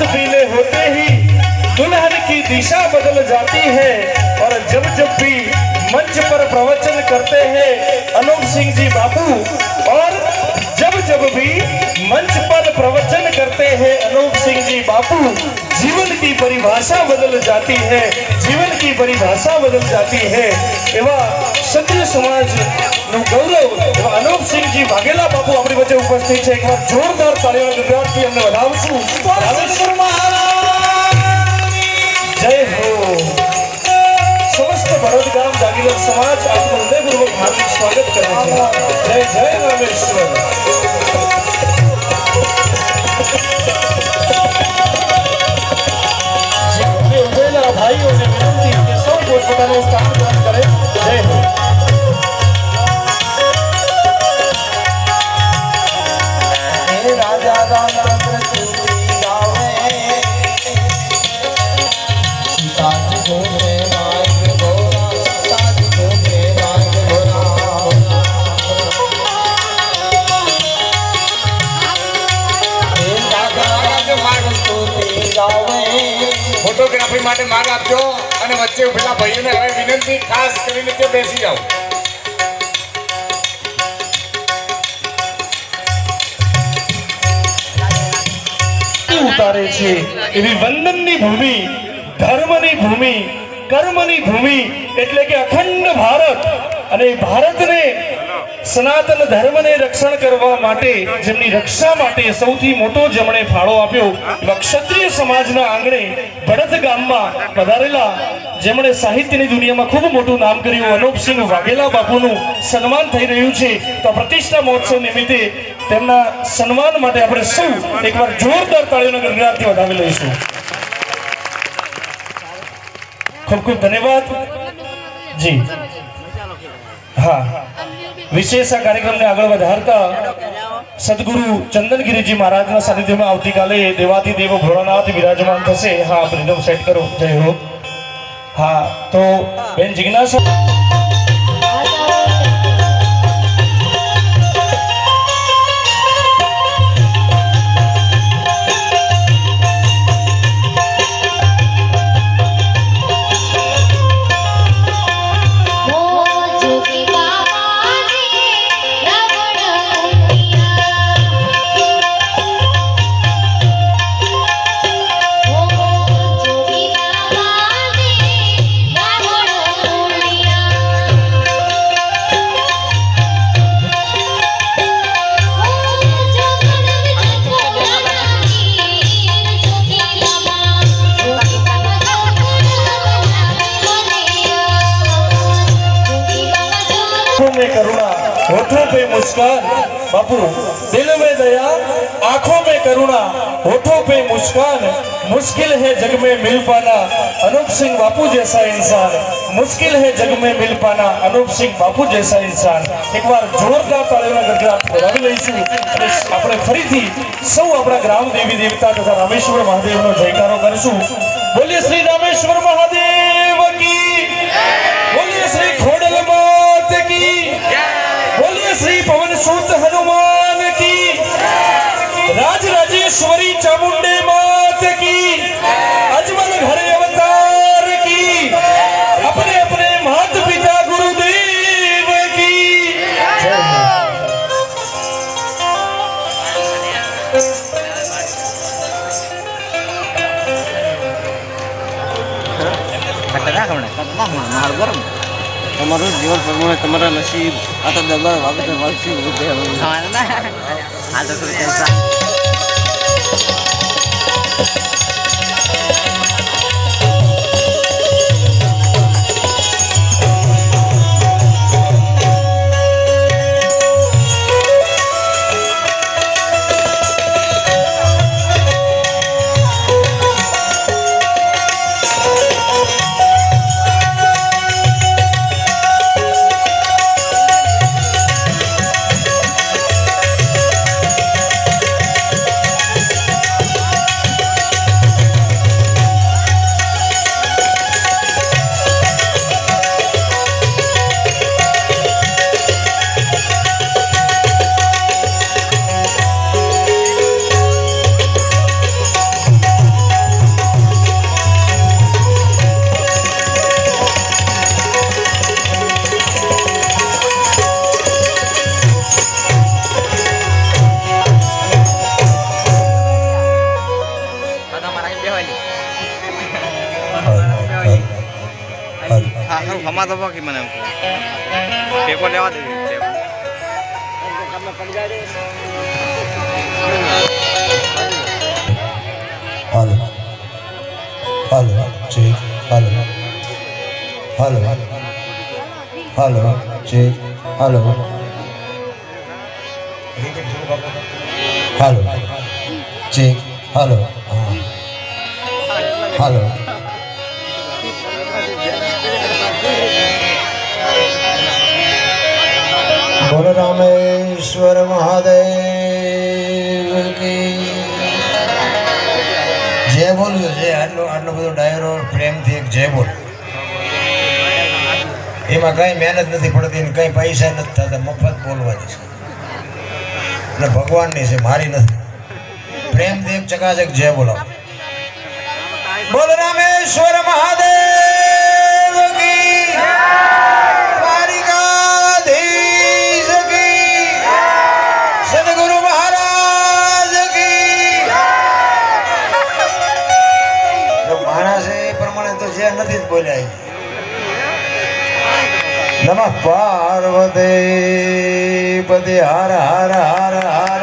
हाथ पीले होते ही दुल्हन की दिशा बदल जाती है और जब जब भी मंच पर प्रवचन करते हैं अनूप सिंह जी बापू और जब जब भी मंच पर प्रवचन करते हैं अनूप सिंह जी बापू जीवन की परिभाषा बदल जाती है जीवन की परिभाषा बदल जाती है એવા ક્ષત્રિય સમાજનું ગૌરવ એવા અનૂપસિંહજી વાઘેલા બાપુ આપણી વચ્ચે ઉપસ્થિત છે એકવાર જોરદાર તાળીઓના ગુજરાતથી અમને વધાવશું રામેશ્વર જય હો સમસ્ત ભરત ગામ જાગીર સમાજ આપનું હૃદયપૂર્વક હાર્દિક સ્વાગત કરે છે જય જય રામેશ્વર ફોટોગ્રાફી માટે માર્ગ આપજો અને વચ્ચે ઉભેલા ભાઈઓને હવે વિનંતી ખાસ કરીને તે બેસી જાઓ. ઉતારે છે. એવી વંદનની ભૂમિ, ધર્મની ભૂમિ, કર્મની ભૂમિ, એટલે કે અખંડ ભારત. અને ભારતને સનાતન ધર્મને રક્ષણ કરવા માટે, જેમની રક્ષા માટે સૌથી મોટો જેમણે ફાળો આપ્યો, એવા ક્ષત્રિય સમાજના આંગણે ભરત ગામમાં પધારેલા જેમણે સાહિત્યની દુનિયામાં ખૂબ મોટું નામ કર્યું, અનુપસિંહ વાઘેલા બાપુનું સન્માન થઈ રહ્યું છે. તો પ્રતિષ્ઠા મહોત્સવ નિમિત્તે તેમના સન્માન માટે આપણે સૌ એકવાર જોરદાર તાળીઓના ગણગણાટથી વધાવી લઈશું. ખૂબ ખૂબ ધન્યવાદ. જી. હા. વિશેષ આ કાર્યક્રમને આગળ વધારતા સદગુરુ ચંદનગીરીજી મહારાજના સાનિધ્યમાં આવતીકાલે દેવાથી દેવ ભોળાનાથ વિરાજમાન થશે. હા પ્રિધમ સેટ કરો. જય હો. હા, તો બેન, જિજ્ઞાસા मुश्किल है जग में मिल पाना अनूप सिंह बापू जैसा इंसान मुश्किल है जग में मिल पाना अनूप सिंह બાપુ જૈસા ઇન્સાન એકવાર જોરદાર તાળીઓના ગડગડાટ બોલાવી લઈશું અને આપણે ફરીથી સૌ આપણા ગ્રામ દેવી દેવતા તથા રામેશ્વર મહાદેવનો જયકારો કરીશું બોલીએ શ્રી રામેશ્વર મહાદેવ કી બોલીએ શ્રી ખોડલ માત કી બોલીએ શ્રી પવન સુત હનુમાન કી રાજ રાજેશ્વરી ચામુંડે તમારું જીવન પ્રમાણે તમારા નસીબ આ તો દરબાર વાગતે વાગશે ઓ હાલો. હાલો. જી હાલો. હાલો. હાલો. જી હાલો. હાલો. હાલો હાલો. એમાં કઈ મહેનત નથી પડતી ને કઈ પૈસા નથી થતા, મફત બોલવાની છે. એટલે ભગવાનની છે, મારી નથી. પ્રેમ એક ચકાચક જય બોલો. બોલ રામેશ્વર મહાદેવ! નમઃ પાર્વતી હર હર હર હર હર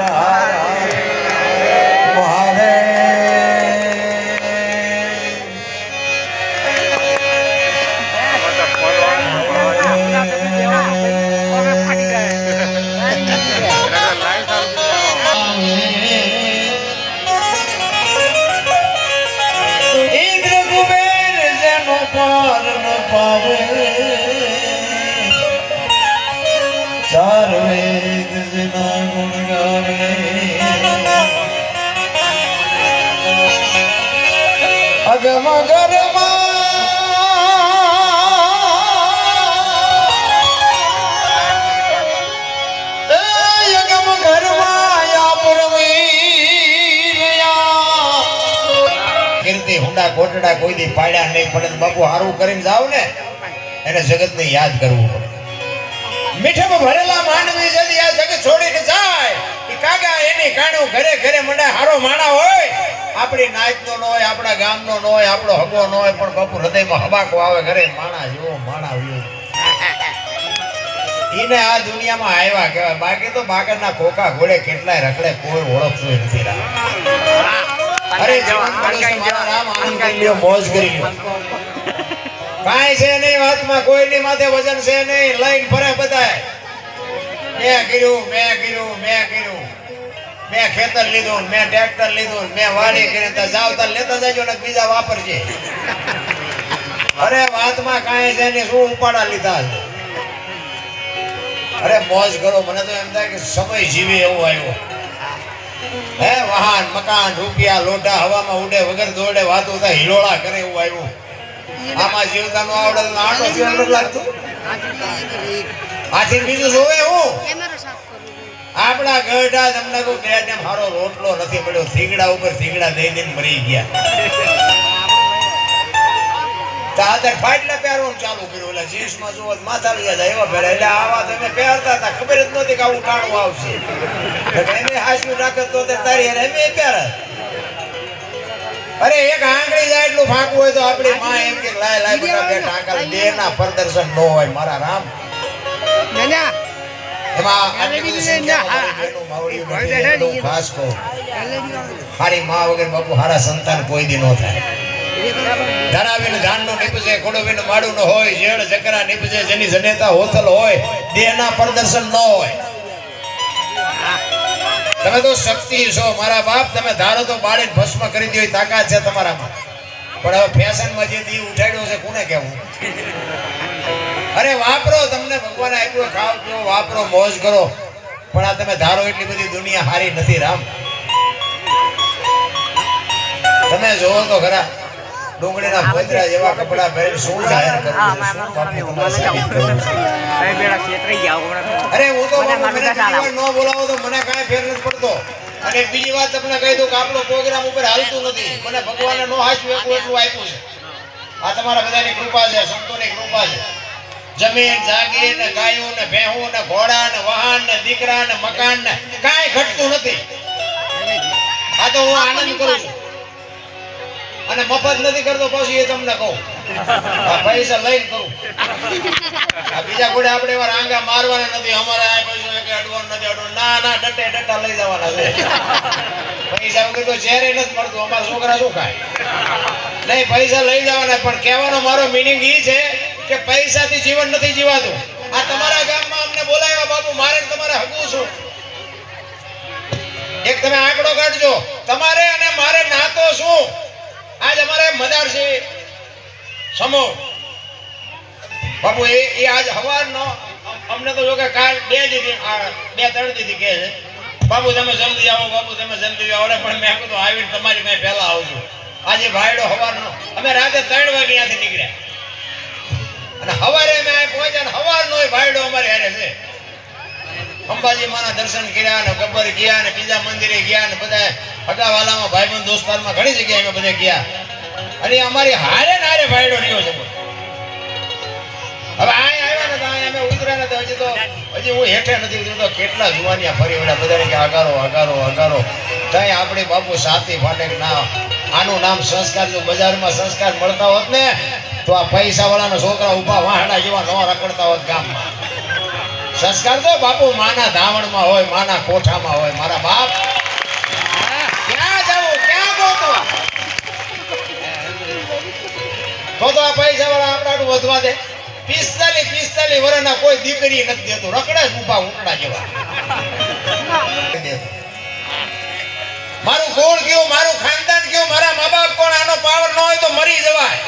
કીર્તિ હુંડા કોઈ દી પાડ્યા નહીં પડે બાપુ હારું કરીને જાવ ને, એને જગતને યાદ કરવું પડે. મીઠામાં ભરેલા માનવી જદી આ જગત છોડીને જાય. કાગા એની કાણું ઘરે ઘરે મને હારો માણા હોય. આપણી નાતનો ન હોય, આપણા ગામનો ન હોય, આપણો હગો ન હોય, પણ બાપુ હૃદયમાં હબાકો આવે ઘરે, માણા જેવો માણા ઈને આ દુનિયામાં આવ્યા કહેવાય. બાકી તો બાકરના ખોખા ઘોડે કેટલાય રખડે, કોઈ ઓળખતું નથી રામ. અરે મોજ કરી કાંઈ છે નહીં, વાતમાં કોઈની માથે વજન છે નહીં, લઈને ફરે બધાય. મેં કર્યું મેં કર્યું મેં કર્યું. મેં ખેતર લીધું, મેં ટ્રેક્ટર લીધું, મેં વાડી કરી તો જાવ તાર લેતા જજો ને બીજા વાપરજે. અરે વાતમાં કાંઈ છે નહીં, શું ઉપાડા લીધા છે? અરે મોજ કરો, મને તો એમ થાય કે સમય જીવે એવો આવ્યો. હે વાહન મકાન રૂપિયા લોટા હવામાં ઉડે વગર દોડે વાતો થાય હિલોળા કરે એવું આવ્યું. આમાં જીવતા નો આવડે આટલો જીવન નથી લાગતું? આથી બીજું જોવે હું? આપણા ગઢા તમને કોઈ બે ને મારો રોટલો નથી મળ્યો. થીગડા ઉપર થીગડા દઈ દઈને મરી ગયા. તાદર ફાટલા પહેરવાનું ચાલુ કર્યું. એટલે જીન્સમાં તો માથા લઈ જાય એવા પહેરે એટલે આવા તમે પહેરતા હતા. ખબર જ નહોતી કે આવું ટાણું આવશે. એને હાસું રાખત તો તે તારી હારે એમ પહેરે. અરે એક આંગળી જાય એટલું ફાંકવું હોય તો આપણી માં એમ કે લાય લાય બધા બે ટાંકા બે ના પ્રદર્શન ન હોય મારા રામ. એમાં આટલી બધી કહું. હારી માં વગર બાપુ હારા સંતાન કોઈ દી નો થાય. ધરાવીને ધાનનો નીપજે ખોડવીને માડું ન હોય ઝેડ જકરા નીપજે, જેની જનેતા હોથલ હોય દેહના પ્રદર્શન ન હોય. તમે તો શક્તિ છો, મારા બાપ, તમે ધારો તો બાળીને ભસ્મ કરી દો તાકાત છે તમારામાં. પણ હવે ફેશનમાં જે દી ઉઠાડ્યો છે, કોને કહેવું? અરે વાપરો, તમને ભગવાન આપ્યો, ખાવ પીવો વાપરો, મોજ કરો. પણ આ તમે ધારો, એટલી બધી દુનિયા હારી નથી, રામ. તમે જોવો તો ખરા. ડુંગળીના પોદરા જેવા કપડા પહેરી શું જાહેર હમણાં. અરે હું તો ન બોલાવો તો મને કાંઈ ફેર નથી પડતો. અને બીજી વાત તમને કહી દઉં કે આપણો પ્રોગ્રામ ઉપર હાલતું નથી. મને ભગવાને નો હાચવું એટલું એટલું આપ્યું છે. આ તમારા બધાની કૃપા છે સંતોની કૃપા છે. જમીન જાગીર ને ગાયો ને ભેહું ને ઘોડા ને વાહન ને દીકરા ને મકાન ને કાંઈ ઘટતું નથી. આ તો હું આનંદ કરું છું. અને મફત નથી કરતો, પછી એ તમને કહું. પૈસા લઈને કરું. બીજા કોઈ આપણે એવા આંગા મારવાના નથી. અમારે આ પૈસા કે અડવાનું નથી અડવાનું ના ના ડટે ડટા લઈ જવાના છે. પૈસા વગર તો ચહેરે નથી મળતું અમારા છોકરા શું ખાય? નહીં, પૈસા લઈ જવાના પણ કહેવાનો મારો મિનિંગ એ છે કે પૈસાથી જીવન નથી જીવાતું. આ તમારા ગામમાં અમને બોલાવ્યા, બાપુ, મારે તમારે હકું છું. એક તમે આંકડો કાઢજો. તમારે અને મારે નાતો શું? આજ અમારે મદાર છે. સમો. બાપુ, એ એ આજ હવારનો, અમને તો જો કે કાલ બે દીધી બે ત્રણ દીધી કહે છે. બાપુ, તમે જલ્દી આવો, બાપુ, તમે જલ્દી આવો. પણ મેં કીધું આવીને તમારી મેં પહેલા આવજો. આજે ભાઈડો હવારનો. અમે રાતે ત્રણ વાગે ત્યાંથી નીકળ્યા. અને હવારે અમે પહોંચ્યા ને હવારનો ભાઈડો અમારે હેરે છે. અંબાજી માના દર્શન કર્યા ને ગબ્બર ગયા ને બીજા મંદિરે ગયા ને બધા હગાવાલામાં ભાઈબંધ દોસ્તારમાં ઘણી જગ્યાએ અમે બધા ગયા. અને અમારી હારે ને હારે ભાઈડો રહ્યો છે. હવે આય આવ્યા ને તો અમે ઉતર્યા નથી હજી તો હજી હું હેઠે નથી ઉતર્યો. તો કેટલા જુવાનિયા ફરી વળ્યા? બધાને કે અગારો અગારો અગારો તઈ આપણે બાપુ સાથી ફાટે ના, આનું નામ સંસ્કાર જો બજારમાં સંસ્કાર મળતા હોત ને, તો આ પૈસા વાળાના છોકરા ઊભા વાહડા જેવા ન રખડતા હોત ગામમાં. સંસ્કાર તો બાપુ માના ધાવણમાં હોય, માના કોઠામાં હોય. મારા બાપ તો તો આ પૈસા વાળા આપણાનું વધવા દે. પિસ્તાલીસ પિસ્તાલીસ વર્ષના કોઈ દીકરી નથી દેતું. જ ઊભા ઉંટડા જેવા. મારું ગોળ કયો મારું ખાનદાન કયો મારા મા બાપ કોણ આનો પાવર ન હોય તો મરી જવાય.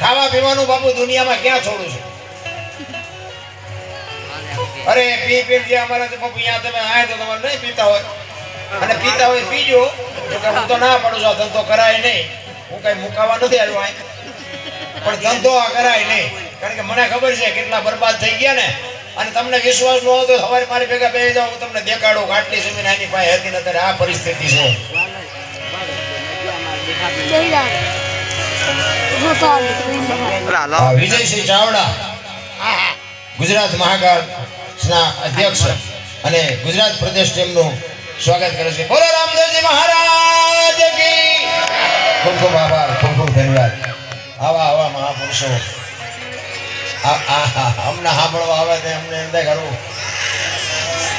ખાવા પીવાનું બાપુ દુનિયામાં ક્યાં છોડું છું? અરે, પી પી જે અમારા તો બાપુ અહીંયા તમે આય તો તમારે નહીં પીતા હોય. અને પીતા હોય, પીજો. તો હું તો ના પડું છું ધંધો કરાય નહીં. હું કઈ મુકાવા નથી આવ્યો પણ ધંધો આ કરાય નહીં. કારણ કે મને ખબર છે કેટલા બરબાદ થઈ ગયા ને. અને તમને વિશ્વાસ ન હોય તો સવારે મારી ભેગા બે જાઓ હું તમને દેખાડું આટલી જમીન આની પાસે હતી અત્યારે આ પરિસ્થિતિ છે વિજયસિંહ ચાવડા ગુજરાત મહાકાળના અધ્યક્ષ અને ગુજરાત પ્રદેશ ટીમનું સ્વાગત કરે છે. બોલો રામદેવજી મહારાજ કી! ખૂબ ખૂબ આભાર, ખૂબ ખૂબ ધન્યવાદ. આવા આવા મહાપુરુષો. અમને સાંભળવા આવે તે અમને એમ થાય ખરું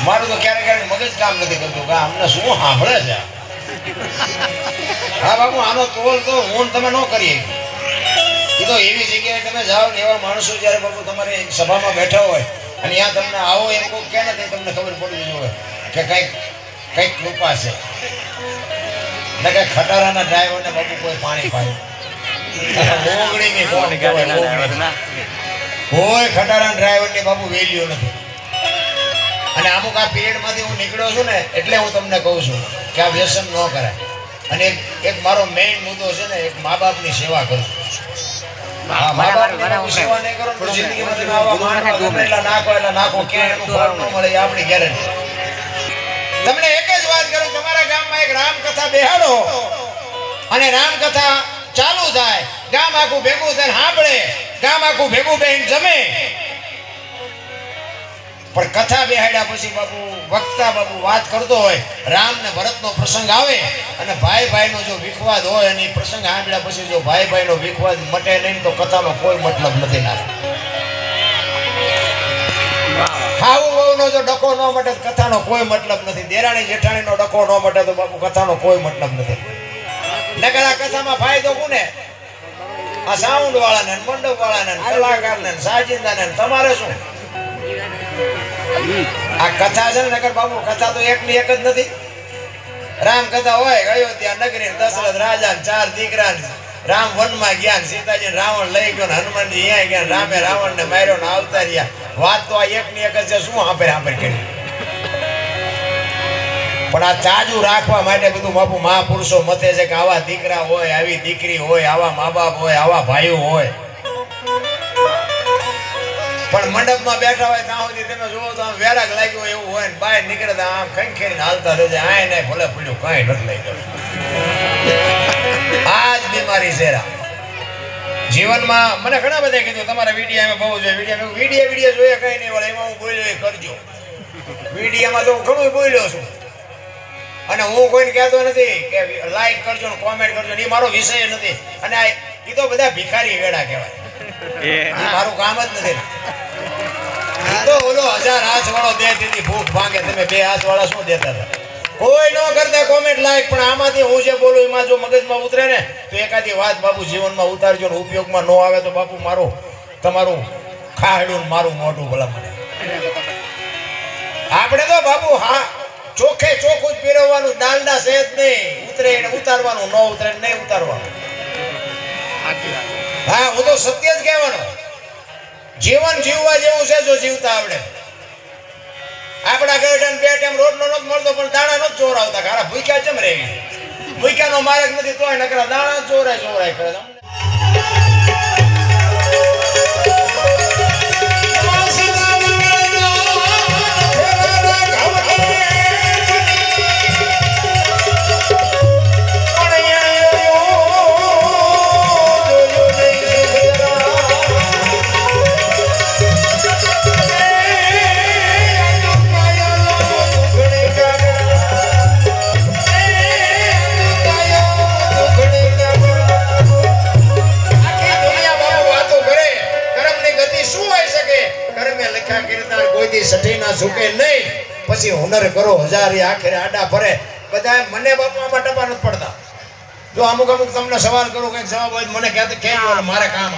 મારું તો ક્યારેક ક્યારેક મગજ કામ નથી કરતું કે અમને શું સાંભળે છે હા બાબુ, આનો તોલ તો હું તમે ન કરીએ. એ તો એવી જગ્યાએ તમે જાઓ ને એવા માણસો જ્યારે બાબુ તમારે સભામાં બેઠા હોય અને ત્યાં તમને આવો એમ કોઈ કહે ને તો તમને ખબર પડવી જોઈએ કે કંઈક કંઈક કૃપા છે. એટલે ખટારાના ડ્રાઈવરને બાબુ કોઈ પાણી પાડ્યું. કોઈ ખટારાના ડ્રાઈવરની બાબુ વેલ્યુ નથી. અને અમુક આ પિરિયડમાંથી હું નીકળ્યો છું ને એટલે હું તમને કહું છું કે આ વ્યસન ન કરાય. અને એક મારો મેઇન મુદ્દો છે ને એક મા બાપની સેવા કરું બાપુ તમને એક વાત કરું. તમારા ગામમાં એક રામકથા બેહાડો. અને રામકથા ચાલુ થાય. ગામ આખું ભેગું થઈને સાંભળે ગામ આખું ભેગું બેહીને જમે. પણ કથા બેહાડ્યા પછી બાપુ વક્તા બાપુ વાત કરતો હોય રામ ને ભરત નો પ્રસંગ આવે અને ભાઈ ભાઈ નો જો વિખવાદ હોય અને પ્રસંગ સાંભળ્યા પછી જો ભાઈ ભાઈ નો વિખવાદ મટે નહીં તો કથાનો કોઈ મતલબ નથી ના ખાવું વહુનો જો ડખો ન મટે તો કથાનો કોઈ મતલબ નથી. દેરાણી જેઠાણીનો ડખો ન મટે તો બાપુ કથાનો કોઈ મતલબ નથી. નકર આ કથામાં ફાયદો કોને? આ સાઉન્ડ મંડપ વાળાને કલાકારને સાજિંદાને તમારે શું? આ કથા છે ને નગર બાપુ, કથા તો એક એક જ નથી. રામ કથા હોય અયોધ્યા નગરી, દશરથ, રાજા ચાર દીકરા રામ વનમાં ગયા સીતાજી રાવણ લઈ ગયો હનુમાનજી અહીંયા ગયા રામે રાવણ ને માર્યો ને આવતા રહ્યા. વાત તો આ એક ની એક છે, શું હાંભે હાંભે કરી પણ આ તાજુ રાખવા માટે બધું બાપુ મહાપુરુષો મતે છે કે આવા દીકરા હોય, આવી દીકરી હોય, આવા મા બાપ હોય, આવા ભાઈઓ હોય. પણ મંડપમાં બેઠા હોય ત્યાં સુધી તમે જોવો તો આમ વેરાગ લાગ્યો હોય એવું હોય ને બહાર નીકળે તો આમ ખંખેરીને હાલતા રહેજે. આય ને ભલે પડ્યું, કાંઈ નથી લઈ ગયું આ જ બીમારી છે જીવનમાં મને ઘણા બધા કીધું તમારા વિડીયામાં બહુ જોઈએ. વિડીયા વીડિયો વીડિયો જોઈએ કઈ નહીં વળે એમાં હું બોલ્યો એ કરજો. વિડીયામાં તો હું ઘણું બોલ્યો છું. અને હું કોઈને કહેતો નથી કે લાઈક કરજો ને કોમેન્ટ કરજો એ મારો વિષય નથી. અને આ એ તો બધા ભિખારી વેડા કહેવાય. એ. મારું કામ જ નથી. તો ઓલો હજાર હાથ વાળો દે તેથી ભૂખ ભાંગે. તમે બે હાથ વાળા શું દેતા હતા? કોઈ ન કરતા કોમેન્ટ લાઈક પણ આમાંથી હું જે બોલું એમાં જો મગજમાં ઉતરે ને તો એકાદી વાત બાપુ જીવનમાં ઉતારજો ને ઉપયોગમાં ન આવે તો બાપુ મારું તમારું ખાહડું ને મારું મોઢું ભલા મને આપણે તો બાપુ હા ચોખે ચોખ્ખું જ પીરવવાનું દાંડા સહેજ નહીં ઉતરે એને ઉતારવાનું ન ઉતરે નહીં ઉતારવાનું. હા હું તો સત્ય જ કહેવાનો. જીવન જીવવા જેવું છે જો જીવતા આવડે. આપણા ટાઈમ બે ટાઈમ રોટલો નથી મળતો, પણ દાણા નથી ચોરાવતા. ખારા ભૂખ્યા ચમ રે ભૂખ્યાનો માર્ગ નથી, તોય નકરા દાણા ચોરાય ચોરાય કરે પછી કરો, હજાર એ આખરે આડા ફરે બધા મને બાપુ આમાં ટપા નથી પડતા. જો અમુક અમુક તમને સવાલ કરું, કંઈક જવાબ હોય મને કહેતો કહેજો મારે કામ.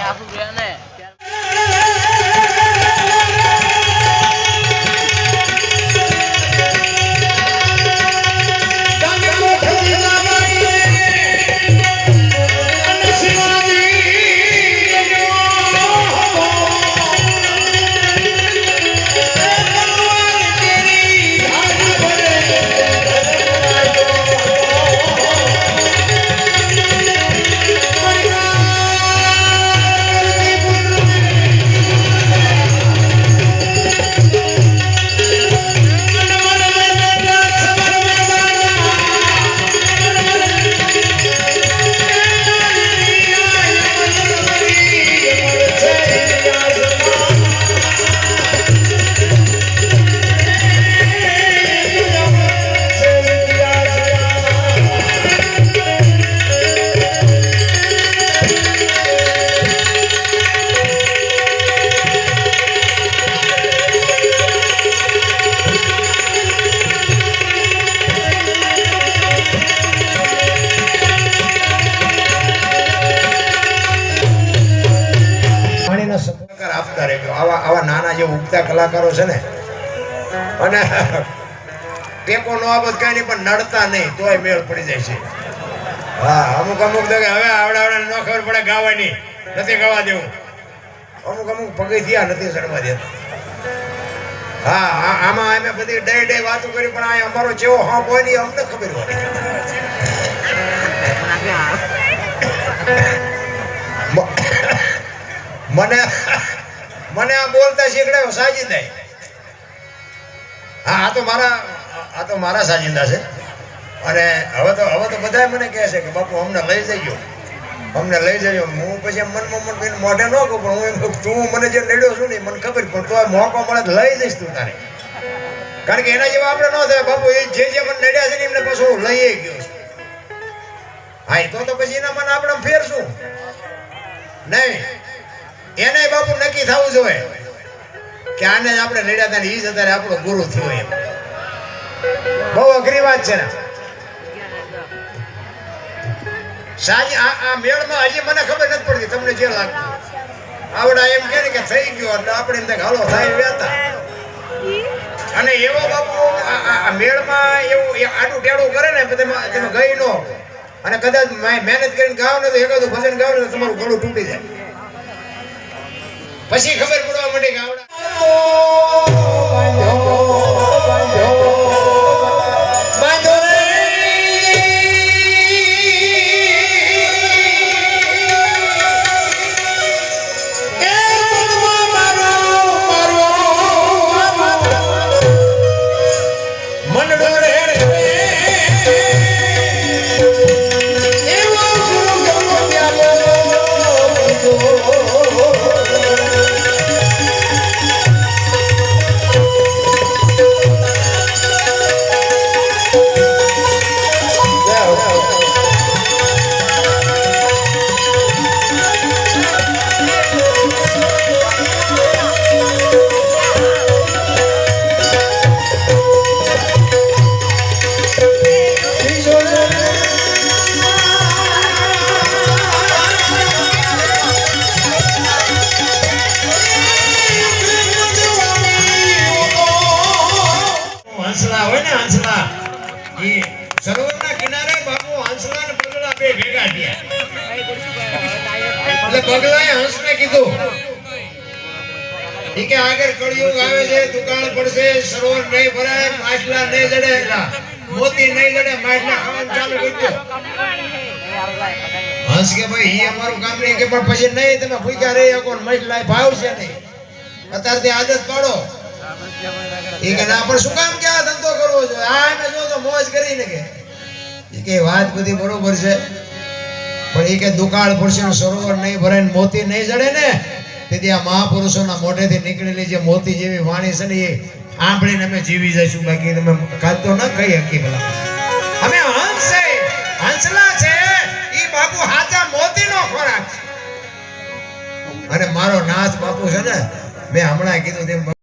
નો કાંઈ પણ નડતા નહીં, તોય મેળ પડી જાય છે. હા, અમુક અમુક તો કે હવે આવડા આવડા ન ખબર પડે ગાવાની, નથી ગાવા દેવું. અમુક અમુક પગથિયા નથી ચડવા દેતા. હા આમાં અમે બધી ડે ડે વાતો કરી, પણ આ અમારો જેવો હા હોય નહીં અમને ખબર હોય. મને મને આ બોલતા શીખડાયો સાજિંદા હા આ તો મારા આ તો મારા સાજિંદા છે. અને હવે તો હવે તો બધાય મને કહે છે કે બાપુ અમને લઈ જજો. અમને લઈ જજો. હું પછી મનમાં મન કહીને મોઢે ન કહું પણ હું એમ કહું, તું મને જે નડ્યો છું ને મને ખબર પણ તું મોકો મળે લઈ જઈશ તું તારે. કારણ કે એના જેવા આપણે ન થાય. બાપુ એ જે જે મને નડ્યા છે ને એમને પછી હું લઈ ગયો હા એ તો તો પછી એના મને આપણે ફેરશું. નહીં. એને બાપુ નક્કી થવું જોઈએ. કે આને જ આપણે લડ્યા હતા ને ઈ જ અત્યારે આપણો ગુરુ થયો એમ. બહુ અઘરી વાત છે ને. સાજી, આ મેળમાં હજી મને ખબર નથી પડતી, તમને જે લાગતું. આવડા એમ કે કે થઈ ગયો એટલે આપણે એમ હાલો, થાય વેતા અને એવો બાપુ, આ- મેળમાં એવું, એ આડું ટેડું કરે ને તેમાં તેમાં ગઈ નો અને કદાચ મહેનત કરીને ગાવ ને તો એકાદું ભજન ગાવ ને તમારું ગળું તૂટી જાય. પછી ખબર પડવા માંડી વાત બધી બરોબર છે. પણ એ કે દુકાળ પડશે સરોવર નહીં ભરાય ને મોતી નહીં જડે ને તેથી આ મહાપુરુષોના મોઢેથી નીકળેલી જે મોતી જેવી વાણી છે ને એ સાંભળીને અમે જીવી જઈશું. બાકી તમે ખાતો ન ખાઈ હકી ભલા. હંસલા છે, ઈ બાપુ હાચા મોતીનો ખોરાક. અને મારો નાથ બાપુ છે ને, મેં હમણાં કીધું તેમ